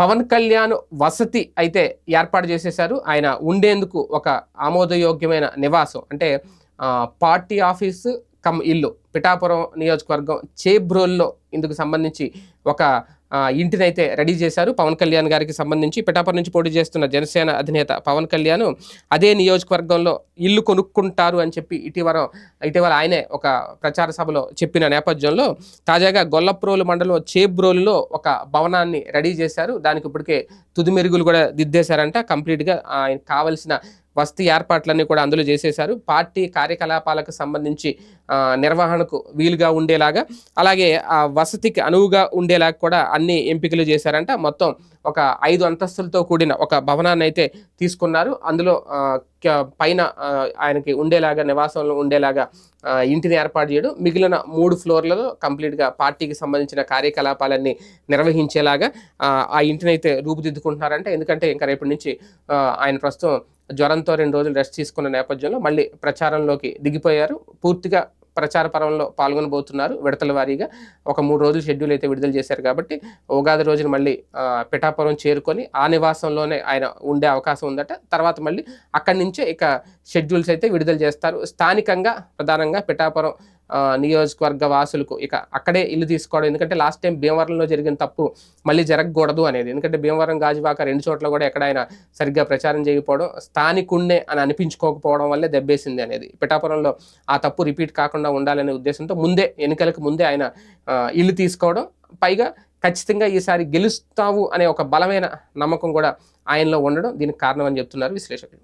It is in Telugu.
పవన్ కళ్యాణ్ వసతి అయితే ఏర్పాటు చేసేశారు. ఆయన ఉండేందుకు ఒక ఆమోదయోగ్యమైన నివాసం. అంటే పార్టీ ఆఫీసు కమ్ ఇల్లు పిఠాపురం నియోజకవర్గం చేబ్రోల్లో ఇందుకు సంబంధించి ఒక ఇంటిని అయితే రెడీ చేశారు. పవన్ కళ్యాణ్ గారికి సంబంధించి పిఠాపురం నుంచి పోటీ చేస్తున్న జనసేన అధినేత పవన్ కళ్యాణ్ అదే నియోజకవర్గంలో ఇల్లు కొనుక్కుంటారు అని చెప్పి ఇటీవల ఇటీవల ఆయనే ఒక ప్రచార సభలో చెప్పిన నేపథ్యంలో తాజాగా గొల్లప్రోలు మండలం చేబ్రోలులో ఒక భవనాన్ని రెడీ చేశారు. దానికి ఇప్పటికే తుది మెరుగులు కూడా దిద్దేశారంట. కంప్లీట్గా ఆయన కావలసిన వసతి ఏర్పాట్లన్నీ కూడా అందులో చేసేశారు. పార్టీ కార్యకలాపాలకు సంబంధించి నిర్వహణకు వీలుగా ఉండేలాగా అలాగే ఆ వసతికి అనువుగా ఉండేలాగా కూడా అన్ని ఎంపికలు చేశారంట. మొత్తం ఒక ఐదు అంతస్తులతో కూడిన ఒక భవనాన్ని అయితే తీసుకున్నారు. అందులో క- పైన ఆయనకి ఉండేలాగా నివాసంలో ఉండేలాగా ఇంటిని ఏర్పాటు చేయడం మిగిలిన మూడు ఫ్లోర్లలో కంప్లీట్గా పార్టీకి సంబంధించిన కార్యకలాపాలన్నీ నిర్వహించేలాగా ఆ, ఇంటిని అయితే రూపుదిద్దుకుంటున్నారంటే. ఎందుకంటే ఇంకా రేపటి నుంచి ఆయన ప్రస్తుతం జ్వరంతో రెండు రోజులు రెస్ట్ తీసుకున్న నేపథ్యంలో మళ్ళీ ప్రచారంలోకి దిగిపోయారు. పూర్తిగా ప్రచార పర్వంలో పాల్గొనబోతున్నారు విడతల వారీగా. ఒక మూడు రోజులు షెడ్యూల్ అయితే విడుదల చేశారు కాబట్టి ఉగాది రోజున మళ్ళీ పిఠాపురం చేరుకొని ఆ నివాసంలోనే ఆయన ఉండే అవకాశం ఉందట. తర్వాత మళ్ళీ అక్కడి నుంచే ఇక షెడ్యూల్స్ అయితే విడుదల చేస్తారు. స్థానికంగా ప్రధానంగా పిఠాపురం నియోజకవర్గ వాసులకు ఇక అక్కడే ఇల్లు తీసుకోవడం ఎందుకంటే లాస్ట్ టైం భీమవరంలో జరిగిన తప్పు మళ్ళీ జరగకూడదు అనేది. ఎందుకంటే భీమవరం గాజువాక రెండు చోట్ల కూడా ఎక్కడ ఆయన సరిగ్గా ప్రచారం చేయకపోవడం స్థానికుండే అని అనిపించుకోకపోవడం వల్లే దెబ్బేసింది అనేది. పిఠాపురంలో ఆ తప్పు రిపీట్ కాకుండా ఉండాలనే ఉద్దేశంతో ముందే ఎన్నికలకు ముందే ఆయన ఇల్లు తీసుకోవడం పైగా ఖచ్చితంగా ఈసారి గెలుస్తావు అనే ఒక బలమైన నమ్మకం కూడా ఆయనలో ఉండడం దీనికి కారణం అని చెప్తున్నారు విశ్లేషకులు.